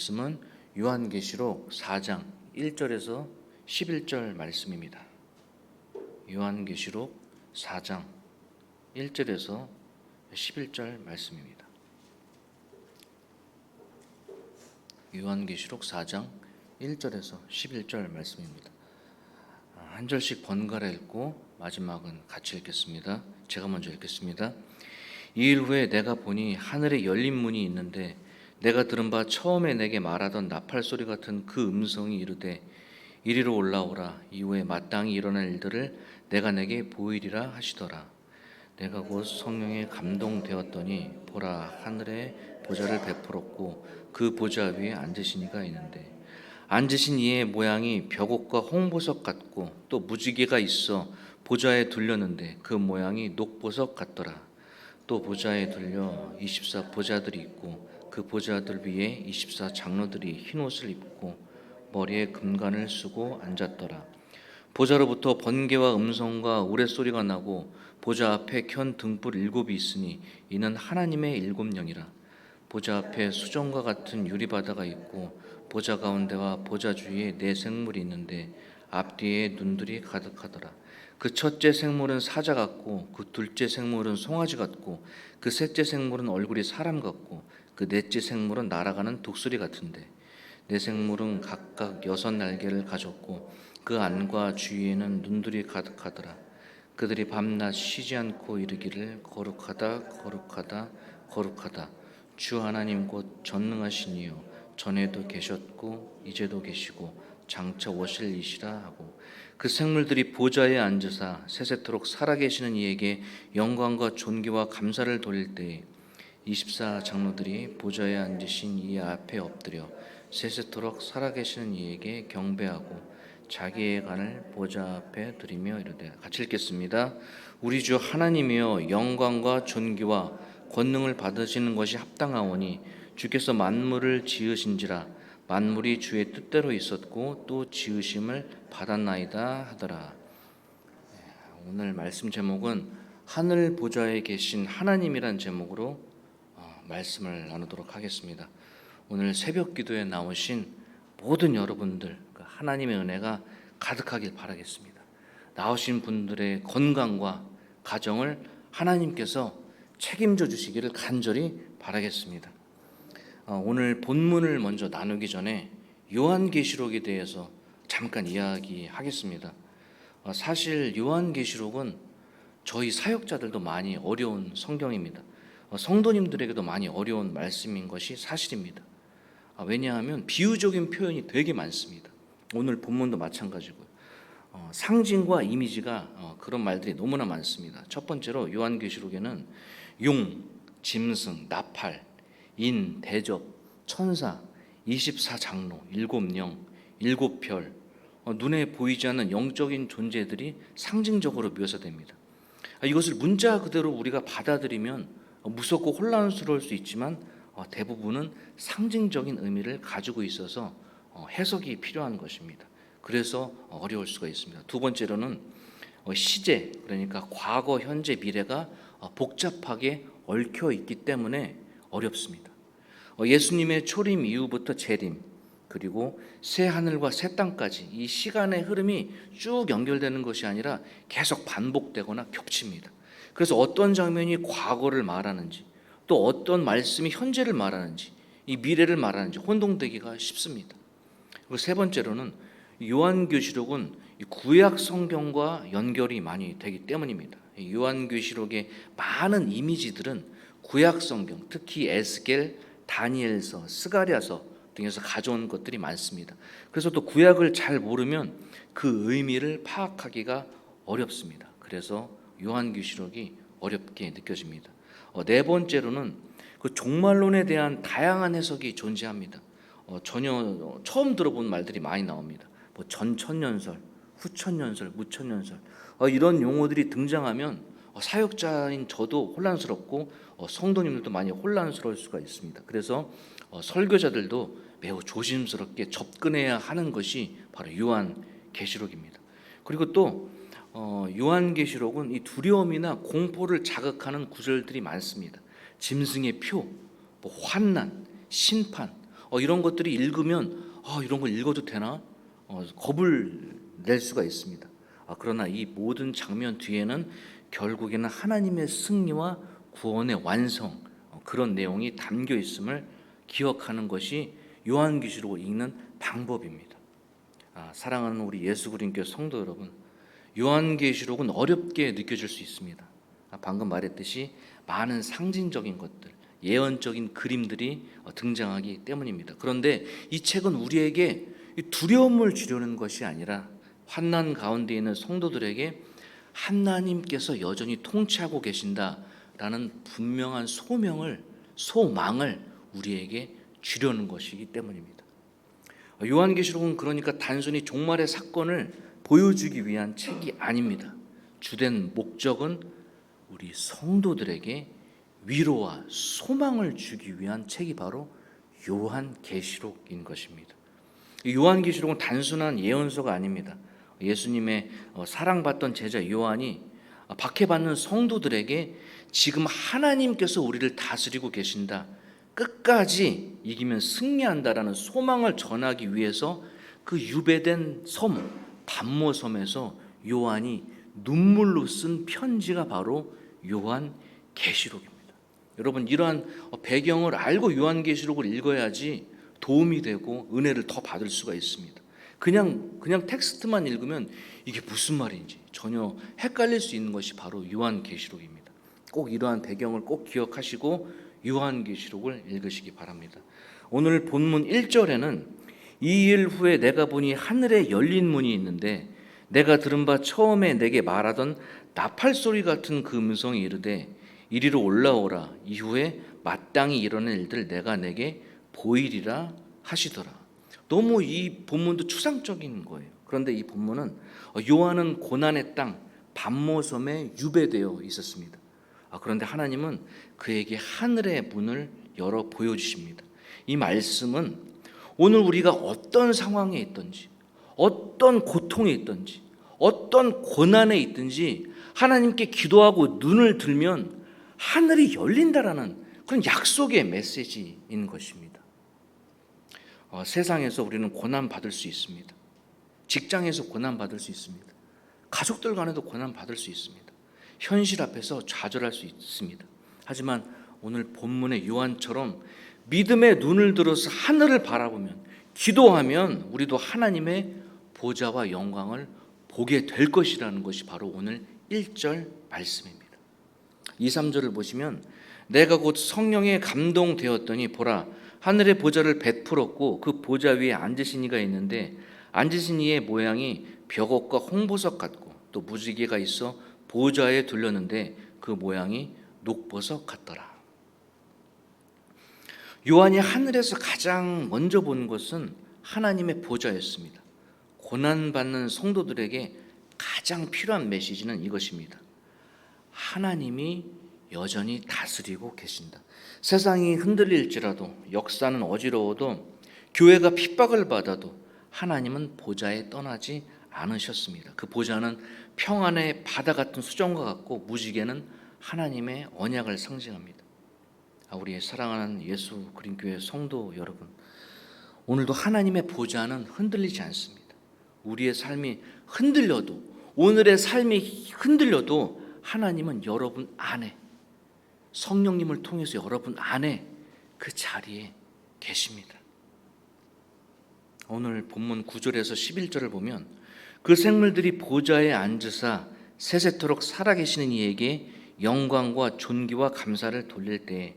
말씀은 요한계시록 4장 1절에서 11절 말씀입니다. 요한계시록 4장 1절에서 11절 말씀입니다. 요한계시록 4장 1절에서 11절 말씀입니다. 아, 한 절씩 번갈아 읽고 마지막은 같이 읽겠습니다. 제가 먼저 읽겠습니다. 이 일 후에 내가 보니 하늘에 열린 문이 있는데 내가 들은 바 처음에 내게 말하던 나팔 소리 같은 그 음성이 이르되 이리로 올라오라. 이후에 마땅히 일어날 일들을 내가 내게 보이리라 하시더라. 내가 곧 성령에 감동되었더니 보라 하늘에 보좌를 베풀었고 그 보좌 위에 앉으신 이가 있는데 앉으신 이의 모양이 벽옥과 홍보석 같고 또 무지개가 있어 보좌에 둘렸는데 그 모양이 녹보석 같더라. 또 보좌에 둘려 24 보좌들이 있고 그 보좌들 위에 24 장로들이 흰 옷을 입고 머리에 금관을 쓰고 앉았더라. 보좌로부터 번개와 음성과 우레소리가 나고 보좌 앞에 켠 등불 일곱이 있으니 이는 하나님의 일곱 영이라. 보좌 앞에 수정과 같은 유리바다가 있고 보좌 가운데와 보좌 주위에 네 생물이 있는데 앞뒤에 눈들이 가득하더라. 그 첫째 생물은 사자 같고 그 둘째 생물은 송아지 같고 그 셋째 생물은 얼굴이 사람 같고 그 넷째 생물은 날아가는 독수리 같은데 네 생물은 각각 여섯 날개를 가졌고 그 안과 주위에는 눈들이 가득하더라. 그들이 밤낮 쉬지 않고 이르기를 거룩하다 거룩하다 거룩하다 주 하나님 곧 전능하신 이요 전에도 계셨고 이제도 계시고 장차 오실 이시라 하고 그 생물들이 보좌에 앉으사 세세토록 살아계시는 이에게 영광과 존귀와 감사를 돌릴 때에 24 장로들이 보좌에 앉으신 이 앞에 엎드려 세세토록 살아계시는 이에게 경배하고 자기의 간을 보좌 앞에 드리며 이르되 같이 읽겠습니다. 우리 주 하나님이여 영광과 존귀와 권능을 받으시는 것이 합당하오니 주께서 만물을 지으신지라 만물이 주의 뜻대로 있었고 또 지으심을 받았나이다 하더라. 오늘 말씀 제목은 하늘 보좌에 계신 하나님이란 제목으로 어, 말씀을 나누도록 하겠습니다. 오늘 새벽 기도에 나오신 모든 여러분들 그 하나님의 은혜가 가득하길 바라겠습니다. 나오신 분들의 건강과 가정을 하나님께서 책임져 주시기를 간절히 바라겠습니다. 어, 오늘 본문을 먼저 나누기 전에 요한계시록에 대해서 잠깐 이야기하겠습니다. 어, 사실 요한계시록은 저희 사역자들도 많이 어려운 성경입니다. 어, 성도님들에게도 많이 어려운 말씀인 것이 사실입니다. 아, 왜냐하면 비유적인 표현이 되게 많습니다. 오늘 본문도 마찬가지고요. 어, 상징과 이미지가 어, 그런 말들이 너무나 많습니다. 첫 번째로 요한계시록에는 용, 짐승, 나팔, 인, 대접, 천사, 24장로, 일곱 영, 일곱 별, 어, 눈에 보이지 않는 영적인 존재들이 상징적으로 묘사됩니다. 아, 이것을 문자 그대로 우리가 받아들이면 어, 무섭고 혼란스러울 수 있지만 어, 대부분은 상징적인 의미를 가지고 있어서 어, 해석이 필요한 것입니다. 그래서 어려울 수가 있습니다. 두 번째로는 어, 시제 그러니까 과거, 현재, 미래가 어, 복잡하게 얽혀 있기 때문에 어렵습니다. 어, 예수님의 초림 이후부터 재림 그리고 새 하늘과 새 땅까지 이 시간의 흐름이 쭉 연결되는 것이 아니라 계속 반복되거나 겹칩니다. 그래서 어떤 장면이 과거를 말하는지 또 어떤 말씀이 현재를 말하는지 이 미래를 말하는지 혼동되기가 쉽습니다. 그리고 세 번째로는 요한계시록은 구약 성경과 연결이 많이 되기 때문입니다. 요한계시록의 많은 이미지들은 구약 성경, 특히 에스겔, 다니엘서, 스가랴서 등에서 가져온 것들이 많습니다. 그래서 또 구약을 잘 모르면 그 의미를 파악하기가 어렵습니다. 그래서 요한계시록이 어렵게 느껴집니다. 어, 네 번째로는 그 종말론에 대한 다양한 해석이 존재합니다. 어, 전혀 어, 처음 들어본 말들이 많이 나옵니다. 뭐 전천년설, 후천년설, 무천년설 어, 이런 용어들이 등장하면 어, 사역자인 저도 혼란스럽고 어, 성도님들도 많이 혼란스러울 수가 있습니다. 그래서 어, 설교자들도 매우 조심스럽게 접근해야 하는 것이 바로 요한 계시록입니다. 그리고 또 어, 요한계시록은 이 두려움이나 공포를 자극하는 구절들이 많습니다. 짐승의 표, 뭐 환난, 심판, 어, 이런 것들이 읽으면 아, 이런 걸 읽어도 되나? 어, 겁을 낼 수가 있습니다. 아, 그러나 이 모든 장면 뒤에는 결국에는 하나님의 승리와 구원의 완성 어, 그런 내용이 담겨 있음을 기억하는 것이 요한계시록을 읽는 방법입니다. 아, 사랑하는 우리 예수 그리스도 성도 여러분, 요한계시록은 어렵게 느껴질 수 있습니다. 아, 방금 말했듯이 많은 상징적인 것들, 예언적인 그림들이 어, 등장하기 때문입니다. 그런데 이 책은 우리에게 이 두려움을 주려는 것이 아니라 환난 가운데 있는 성도들에게 하나님께서 여전히 통치하고 계신다라는 분명한 소명을 소망을 우리에게 주려는 것이기 때문입니다. 요한계시록은 그러니까 단순히 종말의 사건을 보여주기 위한 책이 아닙니다. 주된 목적은 우리 성도들에게 위로와 소망을 주기 위한 책이 바로 요한계시록인 것입니다. 이 요한계시록은 단순한 예언서가 아닙니다. 예수님의 어, 사랑받던 제자 요한이 박해받는 성도들에게 지금 하나님께서 우리를 다스리고 계신다. 끝까지 이기면 승리한다라는 소망을 전하기 위해서 그 유배된 섬 반모섬에서 요한이 눈물로 쓴 편지가 바로 요한 계시록입니다. 여러분 이러한 배경을 알고 요한 계시록을 읽어야지 도움이 되고 은혜를 더 받을 수가 있습니다. 그냥 그냥 텍스트만 읽으면 이게 무슨 말인지 전혀 헷갈릴 수 있는 것이 바로 요한 계시록입니다. 꼭 이러한 배경을 꼭 기억하시고 요한 계시록을 읽으시기 바랍니다. 오늘 본문 1절에는 이 일 후에 내가 보니 하늘에 열린 문이 있는데 내가 들은 바 처음에 내게 말하던 나팔 소리 같은 그 음성이 이르되 이리로 올라오라 이후에 마땅히 일어날 일들 내가 내게 보이리라 하시더라. 너무 이 본문도 추상적인 거예요. 그런데 이 본문은 요한은 고난의 땅 반모섬에 유배되어 있었습니다. 아, 그런데 하나님은 그에게 하늘의 문을 열어 보여주십니다. 이 말씀은 오늘 우리가 어떤 상황에 있든지, 어떤 고통에 있든지, 어떤 고난에 있든지 하나님께 기도하고 눈을 들면 하늘이 열린다라는 그런 약속의 메시지인 것입니다. 어, 세상에서 우리는 고난 받을 수 있습니다. 직장에서 고난 받을 수 있습니다. 가족들 간에도 고난 받을 수 있습니다. 현실 앞에서 좌절할 수 있습니다. 하지만 오늘 본문의 요한처럼 믿음의 눈을 들어서 하늘을 바라보면 기도하면 우리도 하나님의 보좌와 영광을 보게 될 것이라는 것이 바로 오늘 1절 말씀입니다. 2, 3절을 보시면 내가 곧 성령에 감동되었더니 보라 하늘의 보좌를 베풀었고 그 보좌 위에 앉으신 이가 있는데 앉으신 이의 모양이 벽옥과 홍보석 같고 또 무지개가 있어 보좌에 둘렸는데 그 모양이 녹보석 같더라. 요한이 하늘에서 가장 먼저 본 것은 하나님의 보좌였습니다. 고난받는 성도들에게 가장 필요한 메시지는 이것입니다. 하나님이 여전히 다스리고 계신다. 세상이 흔들릴지라도 역사는 어지러워도 교회가 핍박을 받아도 하나님은 보좌에 떠나지 않으셨습니다. 그 보좌는 평안의 바다 같은 수정과 같고 무지개는 하나님의 언약을 상징합니다. 아, 우리 사랑하는 예수 그린 교회 성도 여러분, 오늘도 하나님의 보좌는 흔들리지 않습니다. 우리의 삶이 흔들려도 오늘의 삶이 흔들려도 하나님은 여러분 안에 성령님을 통해서 여러분 안에 그 자리에 계십니다. 오늘 본문 9절에서 11절을 보면 그 생물들이 보좌에 앉으사 세세토록 살아계시는 이에게 영광과 존귀와 감사를 돌릴 때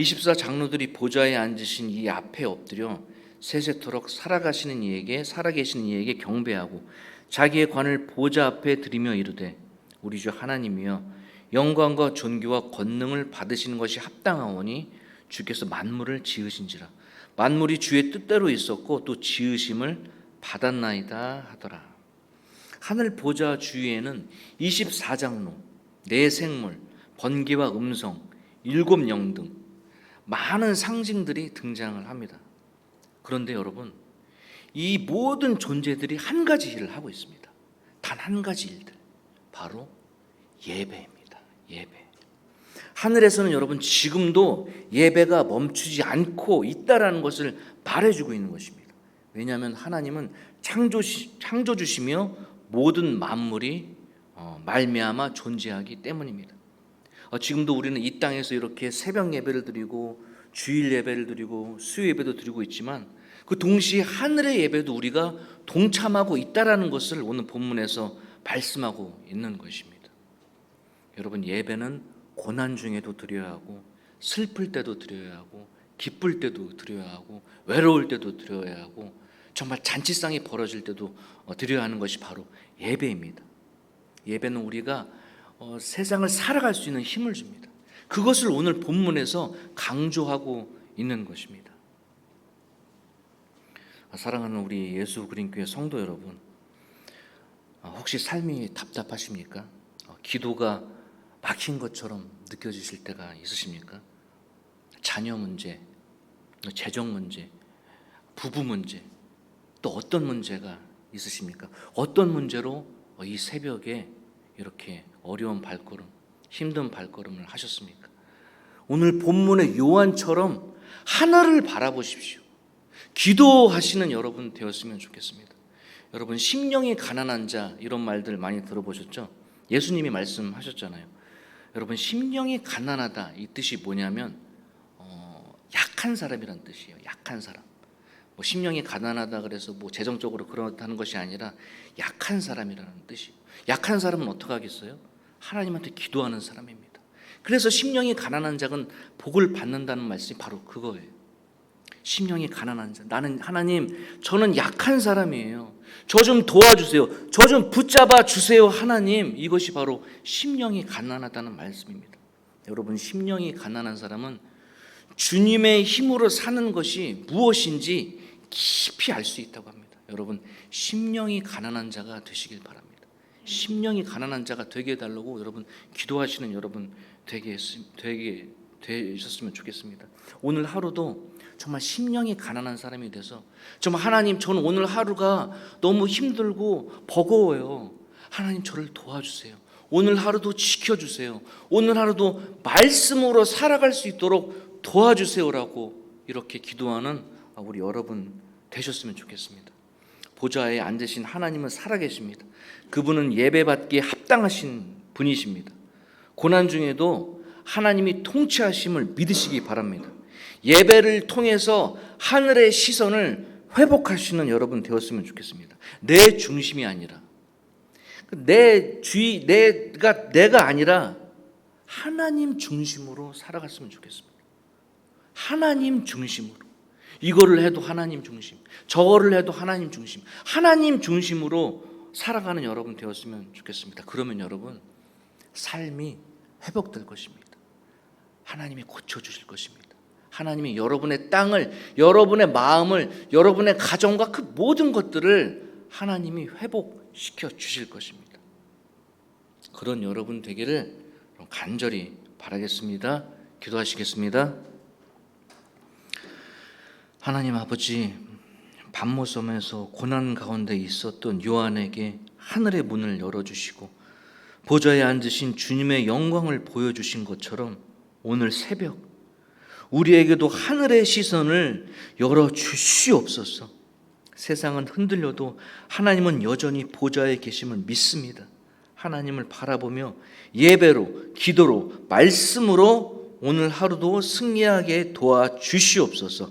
24 장로들이 보좌에 앉으신 이 앞에 엎드려 세세토록 살아가시는 이에게 살아계시는 이에게 경배하고 자기의 관을 보좌 앞에 드리며 이르되 우리 주 하나님이여 영광과 존귀와 권능을 받으시는 것이 합당하오니 주께서 만물을 지으신지라. 만물이 주의 뜻대로 있었고 또 지으심을 받았나이다 하더라. 하늘 보좌 주위에는 24장로, 네 생물, 번개와 음성, 일곱 영등 많은 상징들이 등장을 합니다. 그런데 여러분, 이 모든 존재들이 한 가지 일을 하고 있습니다. 단 한 가지 일들. 바로 예배입니다. 예배. 하늘에서는 여러분 지금도 예배가 멈추지 않고 있다라는 것을 말해주고 있는 것입니다. 왜냐하면 하나님은 창조 창조주시며 모든 만물이 어, 말미암아 존재하기 때문입니다. 어, 지금도 우리는 이 땅에서 이렇게 새벽 예배를 드리고 주일 예배를 드리고 수요 예배도 드리고 있지만 그 동시에 하늘의 예배도 우리가 동참하고 있다라는 것을 오늘 본문에서 말씀하고 있는 것입니다. 여러분 예배는 고난 중에도 드려야 하고 슬플 때도 드려야 하고 기쁠 때도 드려야 하고 외로울 때도 드려야 하고 정말 잔치상이 벌어질 때도 어, 드려야 하는 것이 바로 예배입니다. 예배는 우리가 어, 세상을 살아갈 수 있는 힘을 줍니다. 그것을 오늘 본문에서 강조하고 있는 것입니다. 아, 사랑하는 우리 예수 그린교회 성도 여러분, 아, 혹시 삶이 답답하십니까? 어, 기도가 막힌 것처럼 느껴지실 때가 있으십니까? 자녀 문제, 재정 문제, 부부 문제, 또 어떤 문제가 있으십니까? 어떤 문제로 이 새벽에 이렇게 어려운 발걸음, 힘든 발걸음을 하셨습니까? 오늘 본문의 요한처럼 하나를 바라보십시오. 기도하시는 여러분 되었으면 좋겠습니다. 여러분 심령이 가난한 자 이런 말들 많이 들어보셨죠? 예수님이 말씀하셨잖아요. 여러분 심령이 가난하다 이 뜻이 뭐냐면 어, 약한 사람이란 뜻이에요. 약한 사람. 뭐 심령이 가난하다 그래서 뭐 재정적으로 그렇다는 것이 아니라 약한 사람이라는 뜻이에요. 약한 사람은 어떻게 하겠어요? 하나님한테 기도하는 사람입니다. 그래서 심령이 가난한 자는 복을 받는다는 말씀이 바로 그거예요. 심령이 가난한 자. 나는 하나님, 저는 약한 사람이에요. 저 좀 도와주세요. 저 좀 붙잡아 주세요. 하나님. 이것이 바로 심령이 가난하다는 말씀입니다. 여러분, 심령이 가난한 사람은 주님의 힘으로 사는 것이 무엇인지 깊이 알 수 있다고 합니다. 여러분, 심령이 가난한 자가 되시길 바랍니다. 심령이 가난한 자가 되게 해달라고 여러분 기도하시는 여러분 되게 되게 되셨으면 좋겠습니다. 오늘 하루도 정말 심령이 가난한 사람이 돼서 정말 하나님 저는 오늘 하루가 너무 힘들고 버거워요. 하나님 저를 도와주세요. 오늘 하루도 지켜주세요. 오늘 하루도 말씀으로 살아갈 수 있도록 도와주세요라고 이렇게 기도하는 우리 여러분 되셨으면 좋겠습니다. 보좌에 앉으신 하나님은 살아계십니다. 그분은 예배받기에 합당하신 분이십니다. 고난 중에도 하나님이 통치하심을 믿으시기 바랍니다. 예배를 통해서 하늘의 시선을 회복하시는 여러분 되었으면 좋겠습니다. 내 중심이 아니라 내 주의 내가 내가 아니라 하나님 중심으로 살아갔으면 좋겠습니다. 하나님 중심으로 이거를 해도 하나님 중심, 저거를 해도 하나님 중심, 하나님 중심으로 살아가는 여러분 되었으면 좋겠습니다. 그러면 여러분 삶이 회복될 것입니다. 하나님이 고쳐 주실 것입니다. 하나님이 여러분의 땅을, 여러분의 마음을, 여러분의 가정과 그 모든 것들을 하나님이 회복시켜 주실 것입니다. 그런 여러분 되기를 간절히 바라겠습니다. 기도하시겠습니다. 하나님 아버지 밤모섬에서 고난 가운데 있었던 요한에게 하늘의 문을 열어주시고 보좌에 앉으신 주님의 영광을 보여주신 것처럼 오늘 새벽 우리에게도 하늘의 시선을 열어주시옵소서 세상은 흔들려도 하나님은 여전히 보좌에 계심을 믿습니다. 하나님을 바라보며 예배로, 기도로, 말씀으로 오늘 하루도 승리하게 도와주시옵소서.